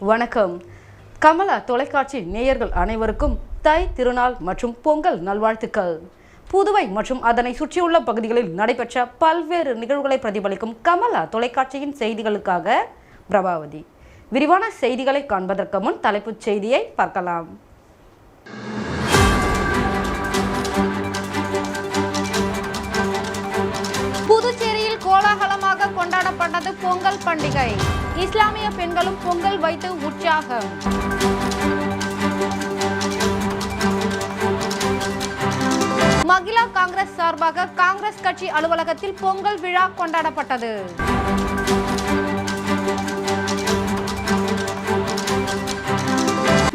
வணக்கம். கமலா தொலைக்காட்சி நேயர்கள் அனைவருக்கும் தை திருநாள் மற்றும் பொங்கல் நல்வாழ்த்துக்கள். புதுவை மற்றும் அதனை சுற்றியுள்ள பகுதிகளில் நடைபெற்ற பல்வேறு நிகழ்வுகளை பிரதிபலிக்கும் கமலா தொலைக்காட்சியின் செய்திகளுக்காக பிரபாவதி. விரிவான செய்திகளை காண்பதற்கு முன் தலைப்புச் செய்தியை பார்க்கலாம். புதுச்சேரியில் கோலாகலமாக கொண்டாடப்பட்டது பொங்கல் பண்டிகை. இஸ்லாமிய பெண்களும் பொங்கல் வைத்து உற்சாகம். மகிழா காங்கிரஸ் சார்பாக காங்கிரஸ் கட்சி அலுவலகத்தில் பொங்கல் விழா கொண்டாடப்பட்டது.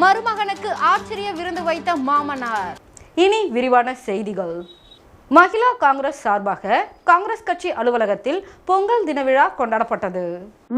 மருமகனுக்கு ஆச்சரிய விருந்து வைத்த மாமனார். இனி விரிவான செய்திகள். மகிழா காங்கிரஸ் சார்பாக காங்கிரஸ் கட்சி அலுவலகத்தில் பொங்கல் தின விழா கொண்டாடப்பட்டது.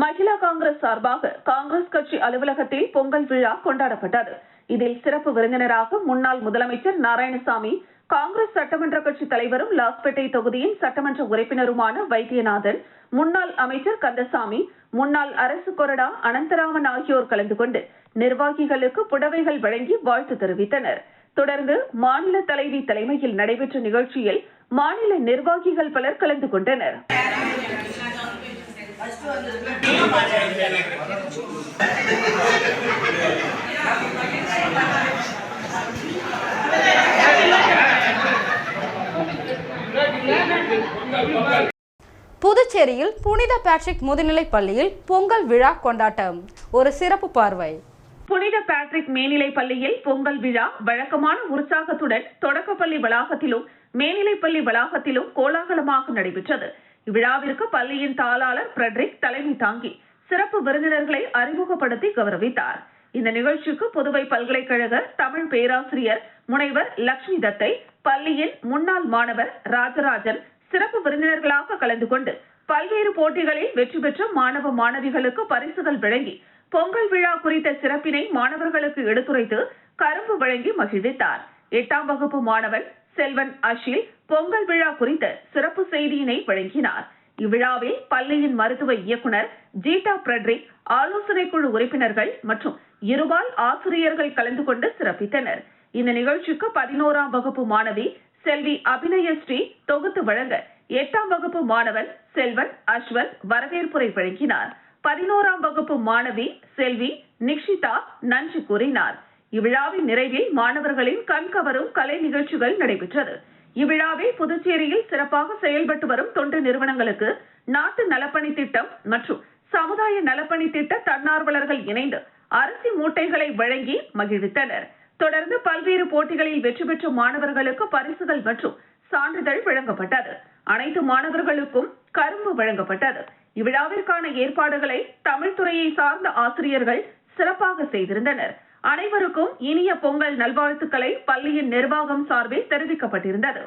மகிழா காங்கிரஸ் சார்பாக காங்கிரஸ் கட்சி அலுவலகத்தில் பொங்கல் விழா கொண்டாடப்பட்டது. இதில் சிறப்பு விருந்தினராக முன்னாள் முதலமைச்சர் நாராயணசாமி காங்கிரஸ் சட்டமன்ற கட்சி தலைவரும் லாஸ்பேட்டை தொகுதியின் சட்டமன்ற உறுப்பினருமான வைத்தியநாதன் முன்னாள் அமைச்சர் கந்தசாமி முன்னாள் அரசு கொறடா அனந்தராமன் ஆகியோர் கலந்து கொண்டு நிர்வாகிகளுக்கு புடவைகள் வழங்கி வாழ்த்து தெரிவித்தனர். தொடர்ந்து மாநில தலைவி தலைமையில் நடைபெற்ற நிகழ்ச்சியில் மாநில நிர்வாகிகள் பலர் கலந்து கொண்டனர். புதுச்சேரியில் புனித பேட்ரிக் முதுநிலைப் பள்ளியில் பொங்கல் விழா கொண்டாட்டம். ஒரு சிறப்பு பார்வை. புனித பேட்ரிக் மேல்நிலை பள்ளியில் பொங்கல் விழா வழக்கமான உற்சாகத்துடன் தொடக்கப்பள்ளி வளாகத்திலும் மேல்நிலைப்பள்ளி வளாகத்திலும் கோலாகலமாக நடைபெற்றது. இவ்விழாவிற்கு பள்ளியின் தாளாளர் ஃபிரெட்ரிக் தலைமை தாங்கி சிறப்பு விருந்தினர்களை அறிமுகப்படுத்தி கௌரவித்தார். இந்த நிகழ்ச்சிக்கு புதுவை பல்கலைக்கழக தமிழ் பேராசிரியர் முனைவர் லட்சுமி தத்தை பள்ளியின் முன்னாள் மாணவர் ராஜராஜன் சிறப்பு விருந்தினர்களாக கலந்து கொண்டு பல்வேறு போட்டிகளில் வெற்றி பெற்ற மாணவ மாணவிகளுக்கு பரிசுகள் வழங்கி பொங்கல் விழா குறித்த சிறப்பினை மாணவர்களுக்கு எடுத்துரைத்து கரும்பு வழங்கி மகிழ்வித்தார். எட்டாம் வகுப்பு மாணவன் செல்வன் அஷில் பொங்கல் விழா குறித்த சிறப்பு செய்தியினை வழங்கினார். இவ்விழாவில் பள்ளியின் மருத்துவ இயக்குனர் ஜீட்டா பிரட்ரிக் ஆலோசனை குழு உறுப்பினர்கள் மற்றும் இருபால் ஆசிரியர்கள் கலந்து கொண்டு சிறப்பித்தனர். இந்த நிகழ்ச்சிக்கு பதினோராம் வகுப்பு மாணவி செல்வி அபிநயஸ்ரீ தொகுத்து வழங்க எட்டாம் வகுப்பு மாணவன் செல்வன் அஸ்வன் வரவேற்புரை வழங்கினார். பதினோராம் வகுப்பு மாணவி செல்வி நிக்ஷிதா நன்றி கூறினார். இவ்விழாவின் நிறைவில் மாணவர்களின் கண்கவரும் கலை நிகழ்ச்சிகள் நடைபெற்றது. இவ்விழாவில் புதுச்சேரியில் சிறப்பாக செயல்பட்டு வரும் தொண்டு நிறுவனங்களுக்கு நாட்டு நலப்பணி திட்டம் மற்றும் சமுதாய நலப்பணி திட்ட தன்னார்வலர்கள் இணைந்து அரிசி மூட்டைகளை வழங்கி மகிழ்வித்தனர். தொடர்ந்து பல்வேறு போட்டிகளில் வெற்றி பெற்ற மாணவர்களுக்கு பரிசுகள் மற்றும் சான்றிதழ் வழங்கப்பட்டது. அனைத்து மாணவர்களுக்கும் கரும்பு வழங்கப்பட்டது. இவ்விழாவிற்கான ஏற்பாடுகளை தமிழ் துறையை சார்ந்த ஆசிரியர்கள் சிறப்பாக செய்திருந்தனர். அனைவருக்கும் இனிய பொங்கல் நல்வாழ்த்துக்களை பள்ளியின் நிர்வாகம் சார்பில் தெரிவிக்கப்பட்டிருந்தது.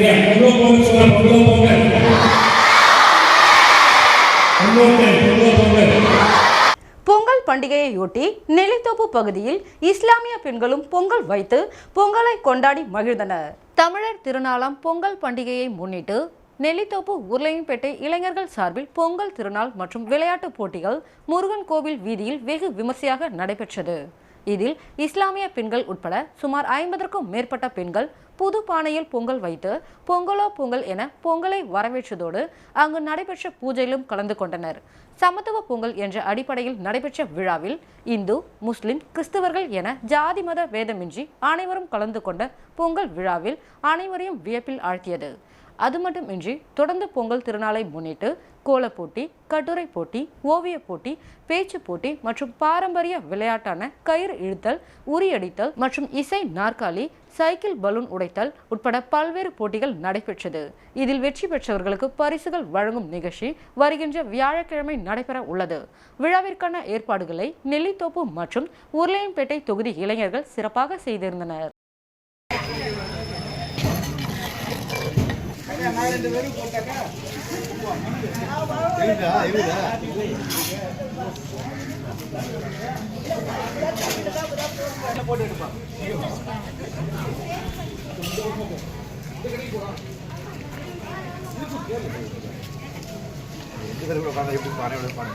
சரியா பொங்கல் பொங்கல் சொல்ல பொங்கல் பொங்கல் பொங்கல் பொங்கல் பண்டிகையையொட்டி நெல்லித்தோப்பு பகுதியில் இஸ்லாமிய பெண்களும் பொங்கல் வைத்து பொங்கலை கொண்டாடி மகிழ்ந்தனர். தமிழர் திருநாளாம் பொங்கல் பண்டிகையை முன்னிட்டு நெல்லித்தோப்பு உருளையன்பேட்டை இளைஞர்கள் சார்பில் பொங்கல் திருநாள் மற்றும் விளையாட்டுப் போட்டிகள் முருகன் கோவில் வீதியில் வெகு விமர்சையாக நடைபெற்றது. இதில் இஸ்லாமிய பெண்கள் உட்பட சுமார் ஐம்பதற்கும் மேற்பட்ட பெண்கள் புது பானையில் பொங்கல் வைத்து பொங்கலோ பொங்கல் என பொங்கலை வரவேற்றதோடு அங்கு நடைபெற்ற பூஜையிலும் கலந்து கொண்டனர். சமத்துவ பொங்கல் என்ற அடிப்படையில் நடைபெற்ற விழாவில் இந்து முஸ்லிம் கிறிஸ்தவர்கள் என ஜாதி மத வேதமின்றி அனைவரும் கலந்து கொண்ட பொங்கல் விழாவில் அனைவரையும் வியப்பில் ஆழ்த்தியது. அது மட்டுமின்றி தொடர்ந்து பொங்கல் திருநாளை முன்னிட்டு கோலப் போட்டி கட்டுரை போட்டி ஓவியப் போட்டி பேச்சு போட்டி மற்றும் பாரம்பரிய விளையாட்டான கயிறு இழுத்தல் உரியடித்தல் மற்றும் இசை நாற்காலி சைக்கிள் பலூன் உடைத்தல் உட்பட பல்வேறு போட்டிகள் நடைபெற்றது. இதில் வெற்றி பெற்றவர்களுக்கு பரிசுகள் வழங்கும் நிகழ்ச்சி வருகின்ற வியாழக்கிழமை நடைபெற உள்ளது. விழாவிற்கான ஏற்பாடுகளை நெல்லித்தோப்பு மற்றும் உருளையன்பேட்டை தொகுதி இளைஞர்கள் சிறப்பாக செய்திருந்தனர். உட்காந்து எப்படி பானை பானை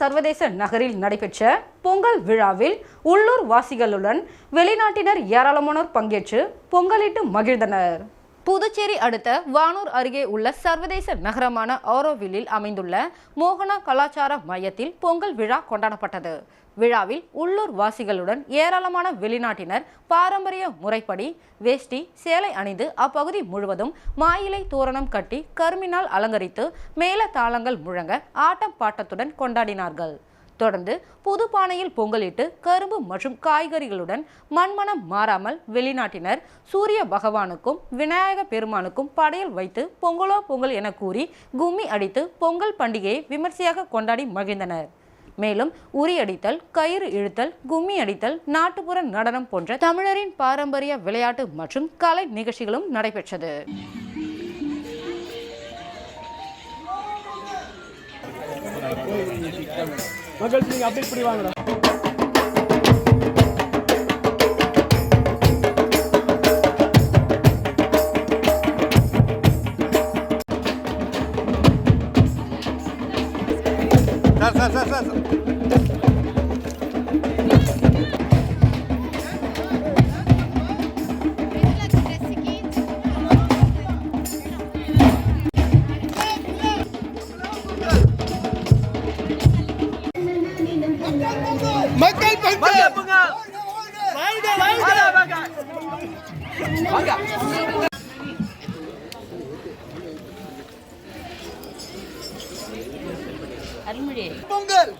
சர்வதேச நகரில் நடைபெற்ற பொங்கல் விழாவில் உள்ளூர் வாசிகளுடன் வெளிநாட்டினர் ஏராளமானோர் பங்கேற்று பொங்கலிட்டு மகிழ்ந்தனர். புதுச்சேரி அடுத்த வானூர் அருகே உள்ள சர்வதேச நகரமான ஆரோவில்லில் அமைந்துள்ள மோகனா கலாச்சார மையத்தில் பொங்கல் விழா கொண்டாடப்பட்டது. விழாவில் உள்ளூர் வாசிகளுடன் ஏராளமான வெளிநாட்டினர் பாரம்பரிய முறைப்படி வேஷ்டி சேலை அணிந்து அப்பகுதி முழுவதும் மாயிலை தோரணம் கட்டி கருமினால் அலங்கரித்து மேல தாளங்கள் முழங்க ஆட்டம் பாட்டத்துடன் கொண்டாடினார்கள். தொடர்ந்து புது பானையில் பொங்கலிட்டு கரும்பு மற்றும் காய்கறிகளுடன் மண்மனம் மாறாமல் வெளிநாட்டினர் சூரிய பகவானுக்கும் விநாயக பெருமானுக்கும் படையல் வைத்து பொங்கலோ பொங்கல் என கூறி கும்மி அடித்து பொங்கல் பண்டிகையை விமர்சையாக கொண்டாடி மகிழ்ந்தனர். மேலும் உரியடித்தல் கயிறு இழுத்தல் கும்மி அடித்தல் நாட்டுப்புற நடனம் போன்ற தமிழரின் பாரம்பரிய விளையாட்டு மற்றும் கலை நிகழ்ச்சிகளும் நடைபெற்றது. மகள் நீங்க அப்படி இப்படி வாங்கடா. பொங்கல்.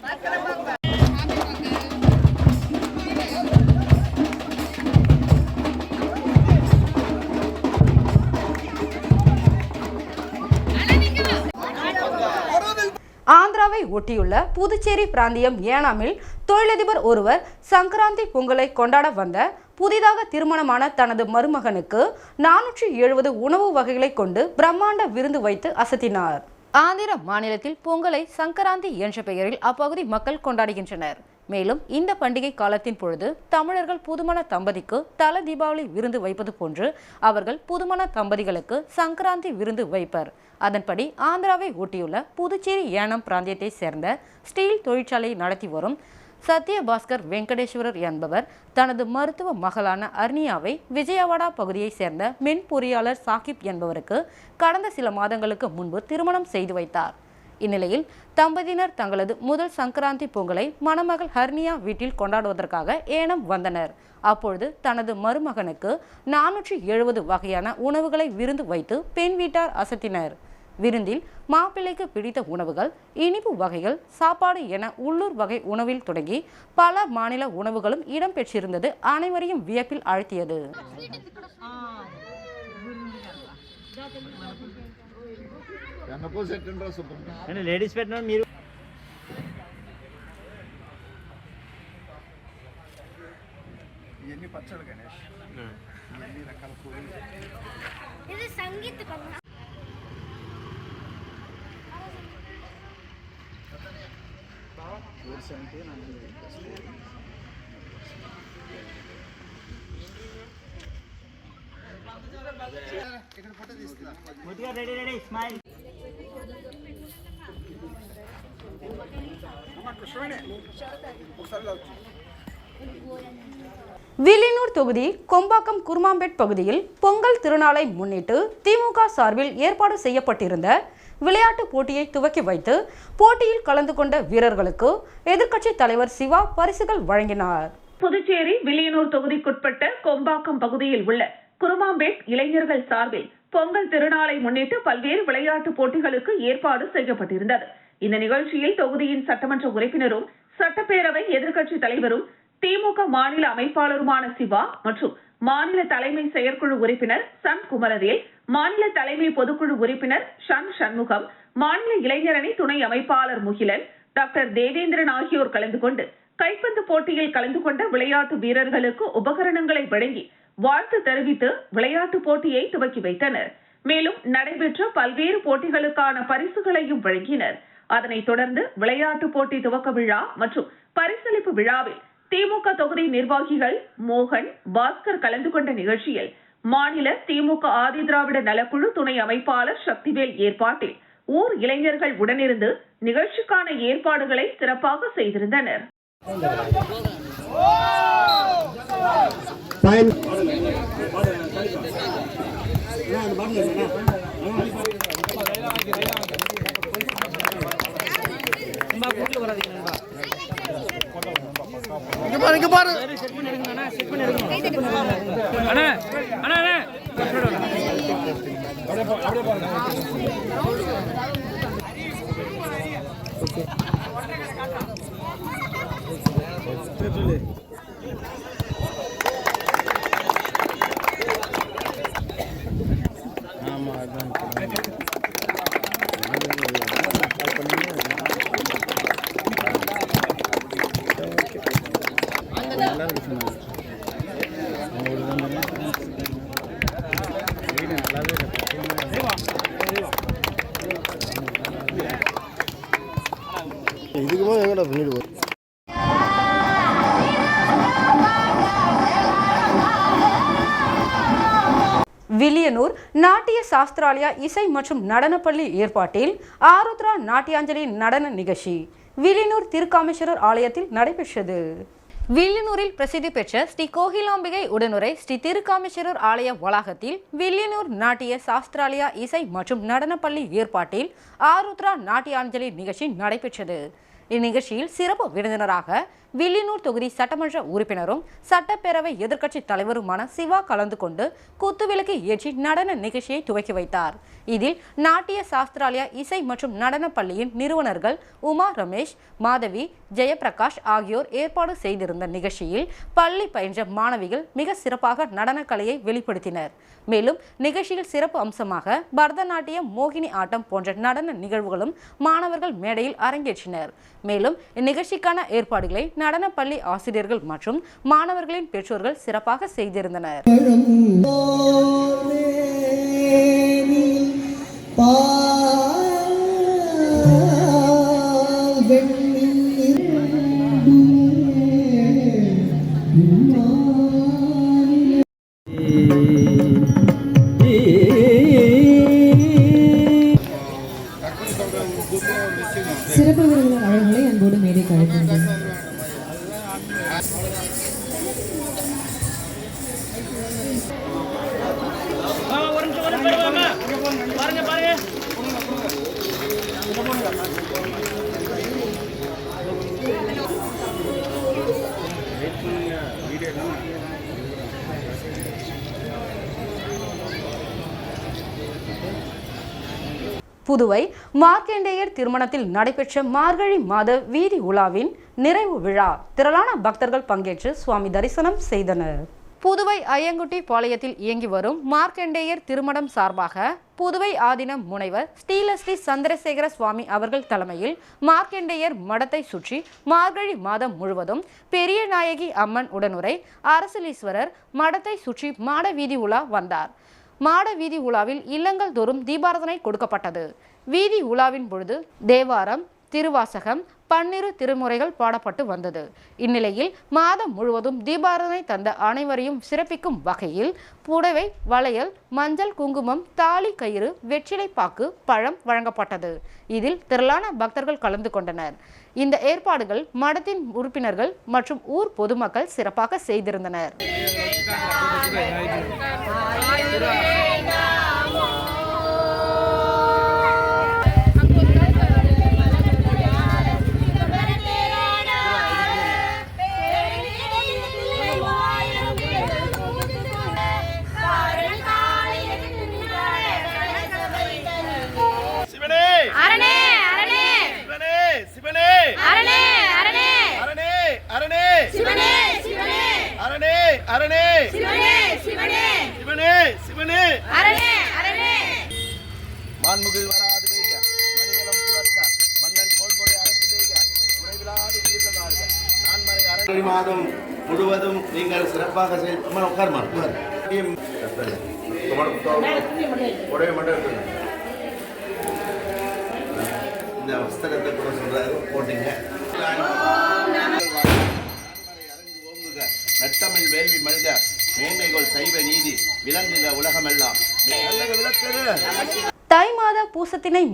ஆந்திராவை ஒட்டியுள்ள புதுச்சேரி பிராந்தியம் ஏனாமில் தொழிலதிபர் ஒருவர் சங்கராந்தி பொங்கலை கொண்டாட வந்த புதிதாக திருமணமான தனது மருமகனுக்கு நானூற்றி எழுபது உணவு வகைகளை கொண்டு பிரம்மாண்ட விருந்து வைத்து அசத்தினார். ஆந்திர மாநிலத்தில் பொங்கலை சங்கராந்தி என்ற பெயரில் அப்பகுதி மக்கள் கொண்டாடுகின்றனர். மேலும் இந்த பண்டிகை காலத்தின் பொழுது தமிழர்கள் புதுமண தம்பதிக்கு தல தீபாவளி விருந்து வைப்பது போன்று அவர்கள் புதுமண தம்பதிகளுக்கு சங்கராந்தி விருந்து வைப்பர். அதன்படி ஆந்திராவை ஒட்டியுள்ள புதுச்சேரி ஏனம் பிராந்தியத்தை சேர்ந்த ஸ்டீல் தொழிற்சாலையை நடத்தி வரும் சத்யபாஸ்கர் வெங்கடேஸ்வரர் என்பவர் தனது மருத்துவ மகளான அர்னியாவை விஜயவாடா பகுதியைச் சேர்ந்த மின் பொறியாளர் சாகிப் என்பவருக்கு கடந்த சில மாதங்களுக்கு முன்பு திருமணம் செய்து வைத்தார். இந்நிலையில் தம்பதியினர் தங்களது முதல் சங்கராந்தி பொங்கலை மணமகள் ஹர்னியா வீட்டில் கொண்டாடுவதற்காக ஏனம் வந்தனர். அப்பொழுது தனது மருமகனுக்கு நானூற்றி எழுபது வகையான உணவுகளை விருந்து வைத்து பெண் வீட்டார் அசத்தினர். விருந்தில் மாப்பிள்ளைக்கு பிடித்த உணவுகள் இனிப்பு வகைகள் சாப்பாடு என உள்ளூர் வகை உணவில் தொடங்கி பல மாநில உணவுகளும் இடம்பெற்றிருந்தது அனைவரையும் வியப்பில் ஆழ்த்தியது అంటే లేడీస్ పెట్టినా మీరు ఇవన్నీ పచ్చ இது சங்கீத் பண்ணா ముద్దుగా రెడీ రెడీ స్మైల్ வில்லியனூர் தொகுதி கொம்பாக்கம் குருமாம்பேட் பகுதியில் பொங்கல் திருநாளை முன்னிட்டு திமுக சார்பில் ஏற்பாடு செய்யப்பட்டிருந்த விளையாட்டுப் போட்டியை துவக்கி வைத்து போட்டியில் கலந்து கொண்ட வீரர்களுக்கு எதிர்க்கட்சி தலைவர் சிவா பரிசுகள் வழங்கினார். புதுச்சேரி வில்லியனூர் தொகுதிக்குட்பட்ட கொம்பாக்கம் பகுதியில் உள்ள குருமாம்பேட் இளைஞர்கள் சார்பில் பொங்கல் திருநாளை முன்னிட்டு பல்வேறு விளையாட்டுப் போட்டிகளுக்கு ஏற்பாடு செய்யப்பட்டிருந்தது. இந்த நிகழ்ச்சியில் தொகுதியின் சட்டமன்ற உறுப்பினரும் சட்டப்பேரவை எதிர்க்கட்சி தலைவரும் திமுக மாநில அமைப்பாளருமான சிவா மற்றும் மாநில தலைமை செயற்குழு உறுப்பினர் சம் குமரவேல் மாநில தலைமை பொதுக்குழு உறுப்பினர் ஷன் சண்முகம் மாநில இளைஞரணி துணை அமைப்பாளர் முகிலன் டாக்டர் தேவேந்திரன் ஆகியோர் கலந்து கொண்டு கைப்பந்து போட்டியில் கலந்து கொண்ட விளையாட்டு வீரர்களுக்கு உபகரணங்களை வழங்கி வாழ்த்து தெரிவித்து விளையாட்டு போட்டியை துவக்கி வைத்தனர். மேலும் நடைபெற்ற பல்வேறு போட்டிகளுக்கான பரிசுகளையும் வழங்கினர். அதனைத் தொடர்ந்து விளையாட்டு போட்டி துவக்க விழா மற்றும் பரிசளிப்பு விழாவில் திமுக தொகுதி நிர்வாகிகள் மோகன் பாஸ்கர் கலந்து கொண்ட நிகழ்ச்சியில் மாநில திமுக ஆதிதிராவிட நலக்குழு துணை அமைப்பாளர் சக்திவேல் ஏற்பாட்டில் ஊர் இளைஞர்கள் உடனிருந்து நிகழ்ச்சிக்கான ஏற்பாடுகளை சிறப்பாக செய்திருந்தனர். இங்க பாரு இங்க பாரு. இதுக்கு சாஸ்திராலயா இசை மற்றும் நடனப்பள்ளி ஏற்பாட்டில் ஆருத்ரா நாட்டியாஞ்சலி நடன நிகழ்ச்சி வில்லியனூர் திருக்காமேஸ்வரர் ஆலயத்தில் நடைபெற்றது. வில்லியனூரில் பிரசித்தி பெற்ற ஸ்ரீ கோகிலாம்பிகை உடனுரை ஸ்ரீ திருக்காமேஸ்வரர் ஆலய வளாகத்தில் வில்லியனூர் நாட்டிய சாஸ்திராலயா இசை மற்றும் நடனப்பள்ளி ஏற்பாட்டில் ஆருத்ரா நாட்டியாஞ்சலி நிகழ்ச்சி நடைபெற்றது. இந்நிகழ்ச்சியில் சிறப்பு விருந்தினராக வில்லியனூர் தொகுதி சட்டமன்ற உறுப்பினரும் சட்டப்பேரவை எதிர்க்கட்சி தலைவருமான சிவா கலந்து கொண்டு குத்துவிளக்கு ஏற்றி நடன நிகழ்ச்சியை துவக்கி வைத்தார். இதில் நாட்டிய சாஸ்திராலயா இசை மற்றும் நடனப் பள்ளியின் நிறுவனர்கள் உமா ரமேஷ் மாதவி ஜெயபிரகாஷ் ஆகியோர் ஏற்பாடு செய்திருந்த நிகழ்ச்சியில் பள்ளி பயின்ற மாணவிகள் மிக சிறப்பாக நடனக்கலையை வெளிப்படுத்தினர். மேலும் நிகழ்ச்சியில் சிறப்பு அம்சமாக பரதநாட்டியம் மோகினி ஆட்டம் போன்ற நடன நிகழ்வுகளும் மாணவர்கள் மேடையில் அரங்கேற்றினர். மேலும் இந்நிகழ்ச்சிக்கான ஏற்பாடுகளை நடனப்பள்ளி ஆசிரியர்கள் மற்றும் மாணவர்களின் பெற்றோர்கள் சிறப்பாக செய்திருந்தனர். பா திருமணத்தில் நடைபெற்ற மார்கழி மாத வீதி உலாவின் நிறைவு விழா. திரளான பக்தர்கள் பங்கேற்று சுவாமி தரிசனம் செய்தனர். புதுவை ஐயங்குட்டி பாளையத்தில் இயங்கி வரும் மார்க்கண்டேயர் திருமணம் சார்பாக புதுவை ஆதீனம் முனைவர் ஸ்ரீலஸ்ரீ சந்திரசேகர சுவாமி அவர்கள் தலைமையில் மார்க்கண்டேயர் மடத்தை சுற்றி மார்கழி மாதம் முழுவதும் பெரிய நாயகி அம்மன் உடனுரை அரசலீஸ்வரர் மடத்தை சுற்றி மாட வீதி உலா வந்தார். மாட வீதி உலாவில் இல்லங்கள் தோறும் தீபாரதனை கொடுக்கப்பட்டது. வீதி உலாவின் பொழுது தேவாரம் திருவாசகம் பன்னிரு திருமுறைகள் பாடப்பட்டு வந்தது. இந்நிலையில் மாதம் முழுவதும் தீபாரதனை தந்த அனைவரையும் சிறப்பிக்கும் வகையில் புடவை வளையல் மஞ்சள் குங்குமம் தாலி கயிறு வெற்றிலை பாக்கு பழம் வழங்கப்பட்டது. இதில் திரளான பக்தர்கள் கலந்து கொண்டனர். இந்த ஏற்பாடுகள் மடத்தின் உறுப்பினர்கள் மற்றும் ஊர் பொதுமக்கள் சிறப்பாக செய்திருந்தனர்.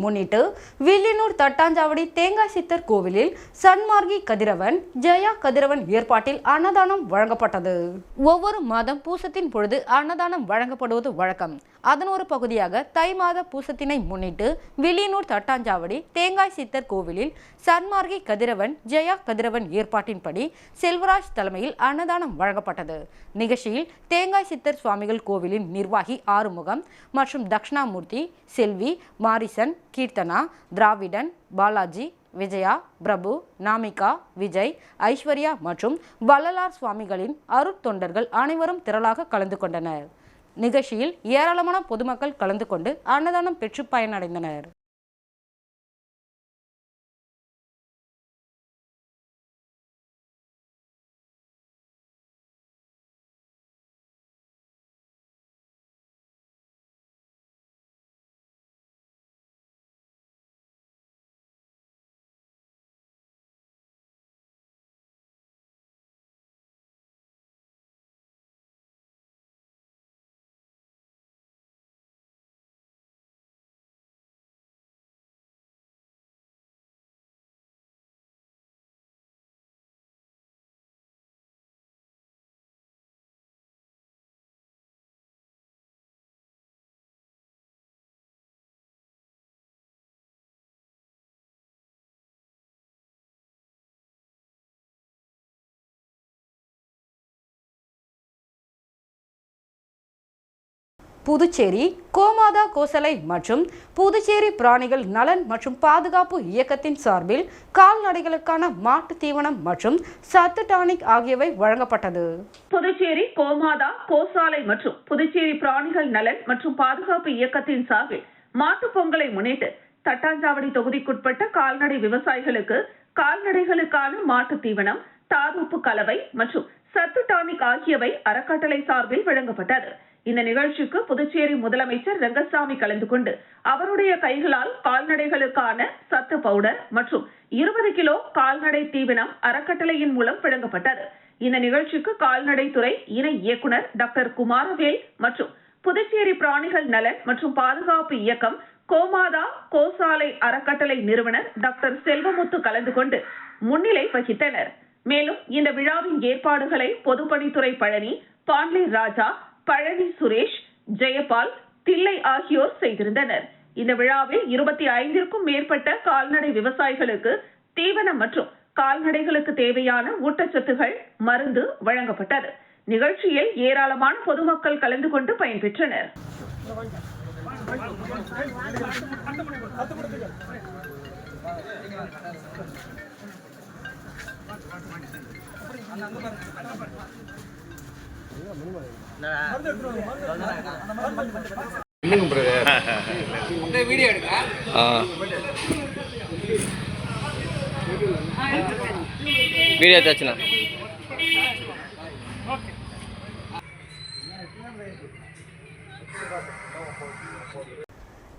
முன்னிட்டு வில்லியனூர் தட்டாஞ்சாவடி தேங்காய் சித்தர் கோவிலில் சன்மார்கி கதிரவன் ஜெயா கதிரவன் ஏற்பாட்டில் அன்னதானம் வழங்கப்பட்டது. ஒவ்வொரு மாதம் பூசத்தின் பொழுது அன்னதானம் வழங்கப்படுவது வழக்கம். அதன் ஒரு பகுதியாக தை மாத பூசத்தினை முன்னிட்டு வில்லியனூர் தட்டாஞ்சாவடி தேங்காய் சித்தர் கோவிலில் சன்மார்கி கதிரவன் ஜெயா கதிரவன் ஏற்பாட்டின்படி செல்வராஜ் தலைமையில் அன்னதானம் வழங்கப்பட்டது. நிகழ்ச்சியில் தேங்காய் சித்தர் சுவாமிகள் கோவிலின் நிர்வாகி ஆறுமுகம் மற்றும் தக்ஷணாமூர்த்தி செல்வி மாரிசன் கீர்த்தனா திராவிடன் பாலாஜி விஜயா பிரபு நாமிகா விஜய் ஐஸ்வர்யா மற்றும் வள்ளலார் சுவாமிகளின் அருட்தொண்டர்கள் அனைவரும் திரளாக கலந்து கொண்டனர். நிகழ்ச்சியில் ஏராளமான பொதுமக்கள் கலந்து கொண்டு அன்னதானம் பெற்று பயனடைந்தனர். புதுச்சேரி கோமாதா கோசலை மற்றும் புதுச்சேரி பிராணிகள் நலன் மற்றும் பாதுகாப்பு இயக்கத்தின் சார்பில் கால்நடைகளுக்கான மாட்டு தீவனம் மற்றும் சத்து டானிக் ஆகியவை வழங்கப்பட்டது. புதுச்சேரி கோமாதா கோசாலை மற்றும் புதுச்சேரி பிராணிகள் நலன் மற்றும் பாதுகாப்பு இயக்கத்தின் சார்பில் மாட்டுப் பொங்கலை முன்னிட்டு தட்டாஞ்சாவடி தொகுதிக்குட்பட்ட கால்நடை விவசாயிகளுக்கு கால்நடைகளுக்கான மாட்டு தீவனம் தாதுப்பு கலவை மற்றும் சத்து டானிக் ஆகியவை அறக்கட்டளை சார்பில் வழங்கப்பட்டது. இந்த நிகழ்ச்சிக்கு புதுச்சேரி முதலமைச்சர் ரங்கசாமி கலந்து கொண்டு அவருடைய கைகளால் கால்நடைகளுக்கான சத்து பவுடர் மற்றும் இருபது கிலோ கால்நடை தீவனம் அறக்கட்டளையின் மூலம் வழங்கப்பட்டது. இந்த நிகழ்ச்சிக்கு கால்நடைத்துறை இணை இயக்குனர் டாக்டர் குமாரவேல் மற்றும் புதுச்சேரி பிராணிகள் நலன் மற்றும் பாதுகாப்பு இயக்கம் கோமாதா கோசாலை அறக்கட்டளை நிறுவனர் டாக்டர் செல்வமுத்து கலந்து கொண்டு முன்னிலை வகித்தனர். மேலும் இந்த விழாவின் ஏற்பாடுகளை பொதுப்பணித்துறை பழனி பாண்டி ராஜா பழனி சுரேஷ் ஜெயபால் தில்லை ஆகியோர் செய்திருந்தனர். இந்த விழாவில் இருபத்தி ஐந்திற்கும் மேற்பட்ட கால்நடை விவசாயிகளுக்கு தீவனம் மற்றும் கால்நடைகளுக்கு தேவையான ஊட்டச்சத்துகள் மருந்து வழங்கப்பட்டது. நிகழ்ச்சியில் ஏராளமான பொதுமக்கள் கலந்து கொண்டு பயன்பெற்றனர் இல்லைங்க பிரதர் ஆ வீடியோ எடுத்தாச்சுண்ணா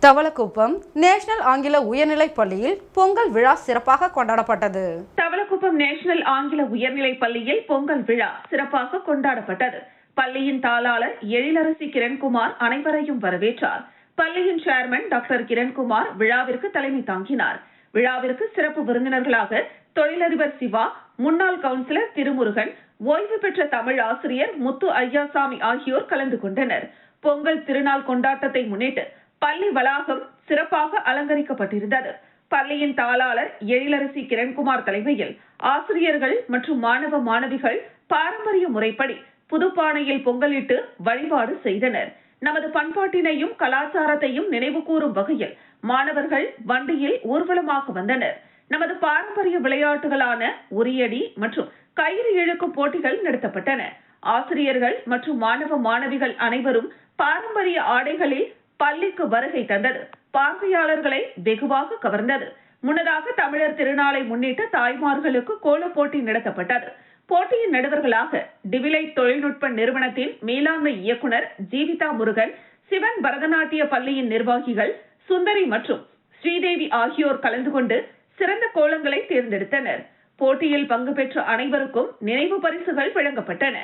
தவளக்குப்பம் நேஷனல் ஆங்கில உயர்நிலைப் பள்ளியில் பொங்கல் விழா சிறப்பாக கொண்டாடப்பட்டது. தவளக்குப்பம் நேஷனல் ஆங்கில உயர்நிலைப் பள்ளியில் பொங்கல் விழா சிறப்பாக கொண்டாடப்பட்டது. பள்ளியின் தாளாளர் எழிலரசி கிரண்குமார் அனைவரையும் வரவேற்றார். பள்ளியின் சேர்மன் டாக்டர் கிரண்குமார் விழாவிற்கு தலைமை தாங்கினார். விழாவிற்கு சிறப்பு விருந்தினர்களாக தொழிலதிபர் சிவா முன்னாள் கவுன்சிலர் திருமுருகன் ஓய்வு பெற்ற தமிழ் ஆசிரியர் முத்து ஐயாசாமி ஆகியோர் கலந்து கொண்டனர். பொங்கல் திருநாள் கொண்டாட்டத்தை முன்னிட்டு பள்ளி வளாகம் சிறப்பாக அலங்கரிக்கப்பட்டிருந்தது. பள்ளியின் தாளாளர் எழிலரசி கிரண்குமார் தலைமையில் ஆசிரியர்கள் மற்றும் மாணவ மாணவிகள் பாரம்பரிய முறைப்படி புதுப்பானையில் பொங்கலிட்டு வழிபாடு செய்தனர். நமது பண்பாட்டினையும் கலாச்சாரத்தையும் நினைவுகூரும் வகையில் மாணவர்கள் வண்டியில் ஊர்வலமாக வந்தனர். நமது பாரம்பரிய விளையாட்டுகளான உரியடி மற்றும் கயிறு இழுக்கும் போட்டிகள் நடத்தப்பட்டன. ஆசிரியர்கள் மற்றும் மாணவ மாணவிகள் அனைவரும் பாரம்பரிய ஆடைகளில் பள்ளிக்கு வருகை தந்தது. பார்வையாளர்களை வெகுவாக கவர்ந்தது. முன்னதாக தமிழர் திருநாளை முன்னிட்டு தாய்மார்களுக்கு கோலப் போட்டி நடத்தப்பட்டது. போட்டியின் நடுவர்களாக டிவிலை தொழில்நுட்ப நிறுவனத்தின் மேலாண்மை இயக்குனர் ஜீவிதா முருகன் சிவன் பரதநாட்டிய பள்ளியின் நிர்வாகிகள் சுந்தரி மற்றும் ஸ்ரீதேவி ஆகியோர் கலந்து கொண்டு சிறந்த கோலங்களை தேர்ந்தெடுத்தனர். போட்டியில் பங்கு பெற்ற அனைவருக்கும் நினைவு பரிசுகள் வழங்கப்பட்டன.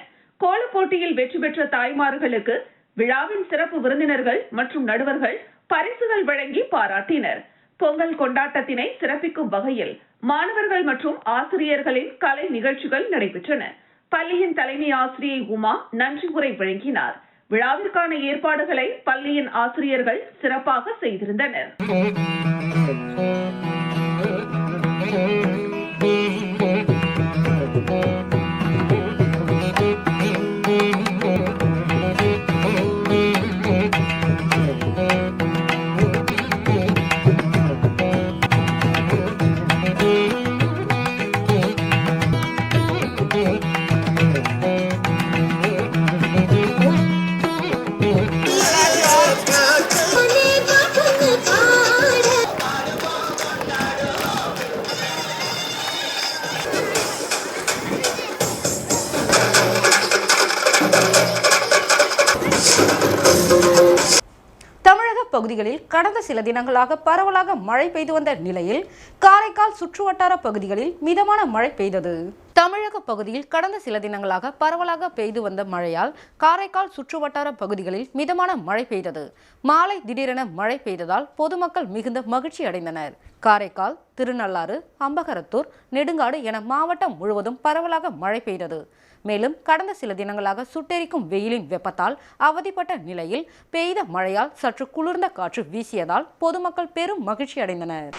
கோலப் போட்டியில் வெற்றி பெற்ற தாய்மார்களுக்கு விழாவின் சிறப்பு விருந்தினர்கள் மற்றும் நடுவர்கள் பரிசுகள் வழங்கி பாராட்டினர். பொங்கல் கொண்டாட்டத்தினை சிறப்பிக்கும் வகையில் மாணவர்கள் மற்றும் ஆசிரியர்களின் கலை நிகழ்ச்சிகள் நடைபெற்றன. பள்ளியின் தலைமை ஆசிரியை உமா நன்றி உரை வழங்கினார். விழாவிற்கான ஏற்பாடுகளை பள்ளியின் ஆசிரியர்கள் சிறப்பாக செய்திருந்தனர். தமிழக கடந்த சில தினங்களாக பரவலாக மழை பெய்து வந்த நிலையில் காரைக்கால் சுற்றுவட்டார பகுதிகளில் மிதமான மழை பெய்தது. தமிழக பகுதியில் கடந்த சில தினங்களாக பரவலாக பெய்து வந்த மழையால் காரைக்கால் சுற்றுவட்டார பகுதிகளில் மிதமான மழை பெய்தது. மாலை திடீரென மழை பெய்ததால் பொதுமக்கள் மிகுந்த மகிழ்ச்சி அடைந்தனர். காரைக்கால் திருநள்ளாறு அம்பகரத்தூர் நெடுங்காடு என மாவட்டம் முழுவதும் பரவலாக மழை பெய்தது. மேலும் கடந்த சில தினங்களாக சுட்டெரிக்கும் வெயிலின் வெப்பத்தால் அவதிப்பட்ட நிலையில் பெய்த மழையால் சற்று குளிர்ந்த காற்று வீசியதால் பொதுமக்கள் பெரும் மகிழ்ச்சி அடைந்தனர்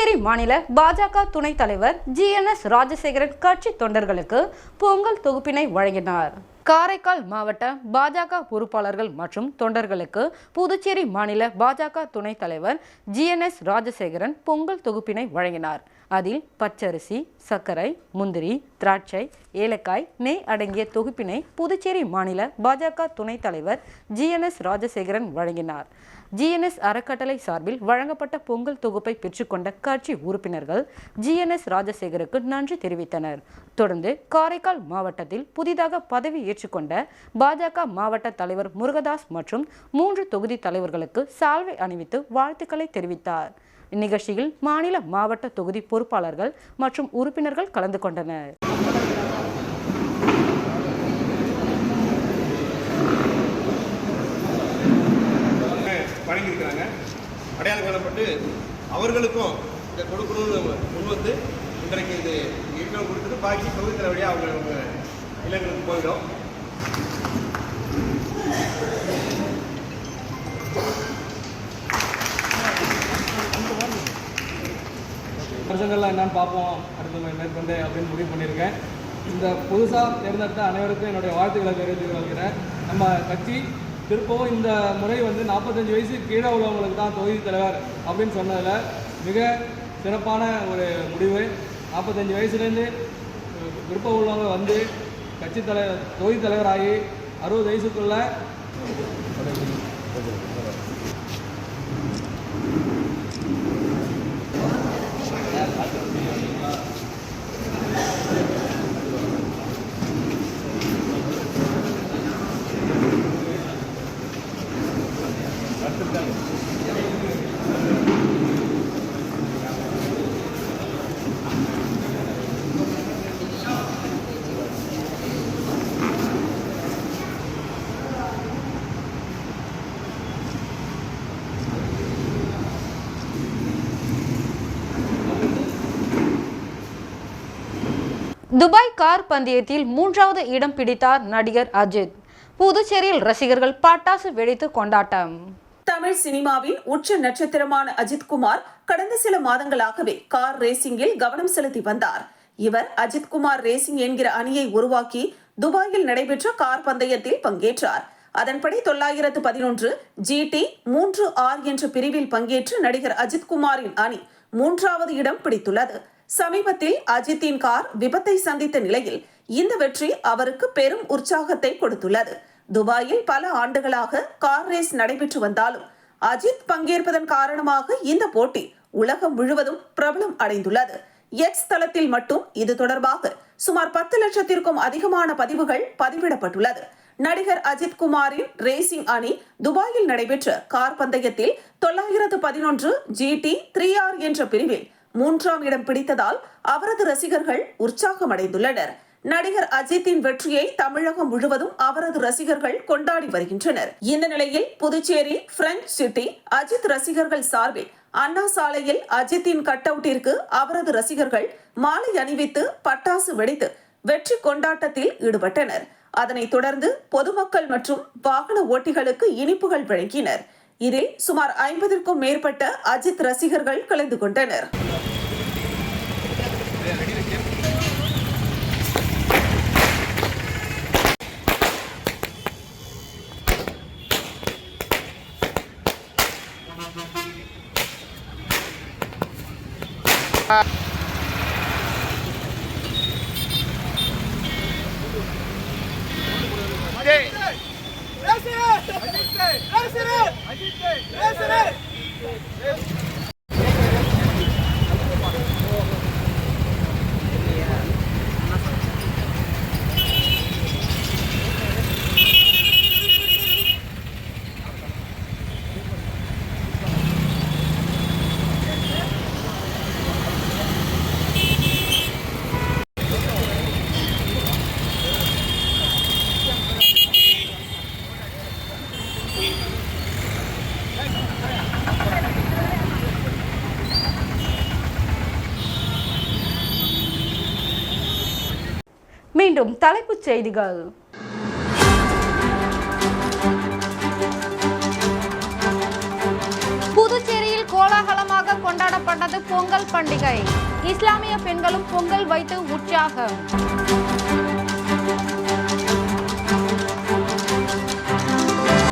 புதுச்சேரி மாநில பாஜக துணைத் தலைவர் ஜிஎன்எஸ் ராஜசேகரன் கட்சி தொண்டர்களுக்கு பொங்கல் தொகுப்பினை வழங்கினார். காரைக்கால் மாவட்ட பாஜக பொறுப்பாளர்கள் மற்றும் தொண்டர்களுக்கு புதுச்சேரி மாநில பாஜக துணைத் தலைவர் ஜிஎன்எஸ் ராஜசேகரன் பொங்கல் தொகுப்பினை வழங்கினார். அதில் பச்சரிசி சர்க்கரை முந்திரி திராட்சை ஏலக்காய் நெய் அடங்கிய தொகுப்பினை புதுச்சேரி மாநில பாஜக துணைத் தலைவர் ஜிஎன்எஸ் ராஜசேகரன் வழங்கினார். ஜிஎன்எஸ் அறக்கட்டளை சார்பில் வழங்கப்பட்ட பொங்கல் தொகுப்பை பெற்றுக்கொண்ட கட்சி உறுப்பினர்கள் ஜிஎன்எஸ் ராஜசேகருக்கு நன்றி தெரிவித்தனர். தொடர்ந்து காரைக்கால் மாவட்டத்தில் புதிதாக பதவி ஏற்றுக்கொண்ட பாஜக மாவட்ட தலைவர் முருகதாஸ் மற்றும் மூன்று தொகுதி தலைவர்களுக்கு சால்வை அணிவித்து வாழ்த்துக்களை தெரிவித்தார். இந்நிகழ்ச்சியில் மாநில மாவட்ட தொகுதி பொறுப்பாளர்கள் மற்றும் உறுப்பினர்கள் கலந்து கொண்டனர். இருக்காங்க அடையாளம் காணப்பட்டு அவர்களுக்கும் இதை கொடுக்கணும்னு முன் வந்து இன்றைக்கு இது இருக்கிறவங்க கொடுத்துட்டு பாக்கி தொகுதி வழியாக அவங்க அவங்க இல்லங்களுக்கு போயிடும். வருஷங்கள்லாம் என்னன்னு பார்ப்போம். அடுத்த மேற்கொண்டு அப்படின்னு முடிவு பண்ணியிருக்கேன். இந்த புதுசாக தேர்ந்தெடுத்த அனைவருக்கும் என்னுடைய வாழ்த்துக்களை தெரிவித்துக் கொள்கிறேன். நம்ம கட்சி திருப்பவும் இந்த முறை வந்து நாற்பத்தஞ்சு வயசு கீழே உள்ளவங்களுக்கு தான் தொகுதி தலைவர் அப்படின்னு சொன்னதில் மிக சிறப்பான ஒரு முடிவு. நாற்பத்தஞ்சு வயசுலேருந்து விருப்பம் உள்ளவங்க வந்து கட்சி தலைவர் தொகுதி தலைவராகி அறுபது வயசுக்குள்ளே துபாய் கார் பந்தயத்தில் மூன்றாவது இடம் பிடித்தார் நடிகர் அஜித். புதுச்சேரியில் ரசிகர்கள் பட்டாசு வெடித்து கொண்டாட்டம். தமிழ் சினிமாவின் உச்ச நட்சத்திரமான அஜித்குமார் கடந்த சில மாதங்களாகவே கார் ரேசிங்கில் கவனம் செலுத்தி வந்தார். இவர் அஜித்குமார் ரேசிங் என்கிற அணியை உருவாக்கி துபாயில் நடைபெற்ற கார் பந்தயத்தில் பங்கேற்றார். அதன்படி தொள்ளாயிரத்து பதினொன்று ஜிடி மூன்று ஆர் என்ற பிரிவில் பங்கேற்று நடிகர் அஜித்குமாரின் அணி மூன்றாவது இடம் பிடித்துள்ளது. சமீபத்தில் அஜித்தின் கார் விபத்தை சந்தித்த நிலையில் இந்த வெற்றி அவருக்கு பெரும் உற்சாகத்தை கொடுத்துள்ளது. துபாயில் பல ஆண்டுகளாக கார் ரேஸ் நடைபெற்று வந்தாலும் அஜித் பங்கேற்பதன் காரணமாக இந்த போட்டி உலகம் முழுவதும் பிரபலம் அடைந்துள்ளது. எக்ஸ் தளத்தில் மட்டும் இது தொடர்பாக சுமார் பத்து லட்சத்திற்கும் அதிகமான பதிவுகள் பதிவிடப்பட்டுள்ளது. நடிகர் அஜித் குமாரின் ரேசிங் அணி துபாயில் நடைபெற்ற கார் பந்தயத்தில் தொள்ளாயிரத்து பதினொன்று ஜிடி த்ரீ ஆர் என்ற பிரிவில் மூன்றாம் இடம் பிடித்ததால் அவரது ரசிகர்கள் உற்சாகமடைந்துள்ளனர். நடிகர் அஜித்தின் வெற்றியை தமிழகம் முழுவதும் அவரது ரசிகர்கள் கொண்டாடி வருகின்றனர். இந்த நிலையில் புதுச்சேரி பிரெஞ்ச் சிட்டி அஜித் ரசிகர்கள் சார்பில் அண்ணா சாலையில் அஜித்தின் கட் அவுட்டிற்கு அவரது ரசிகர்கள் மாலை அணிவித்து பட்டாசு வெடித்து வெற்றி கொண்டாட்டத்தில் ஈடுபட்டனர். அதனைத் தொடர்ந்து பொதுமக்கள் மற்றும் வாகன ஓட்டிகளுக்கு இனிப்புகள் வழங்கினர். இதில் சுமார் ஐம்பதிற்கும் மேற்பட்ட அஜித் ரசிகர்கள் கலந்து கொண்டனர். Bye. மீண்டும் தலைப்புச் செய்திகள். புதுச்சேரியில் கோலாகலமாக கொண்டாடப்பட்டது பொங்கல் பண்டிகை. இஸ்லாமிய பெண்களும் பொங்கல் வைத்து உற்சாகம்.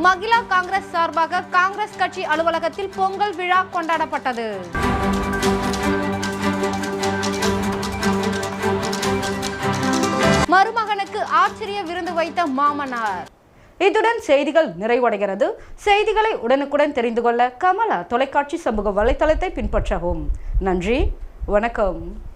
மகிழா காங்கிரஸ் சார்பாக காங்கிரஸ் கட்சி அலுவலகத்தில் பொங்கல் விழா கொண்டாடப்பட்டது. மருமகனுக்கு ஆச்சரிய விருந்து வைத்த மாமனார். இத்துடன் செய்திகள் நிறைவடைகிறது. செய்திகளை உடனுக்குடன் தெரிந்து கொள்ள கமலா தொலைக்காட்சி சமூக வலைத்தளத்தை பின்பற்றவும். நன்றி. வணக்கம்.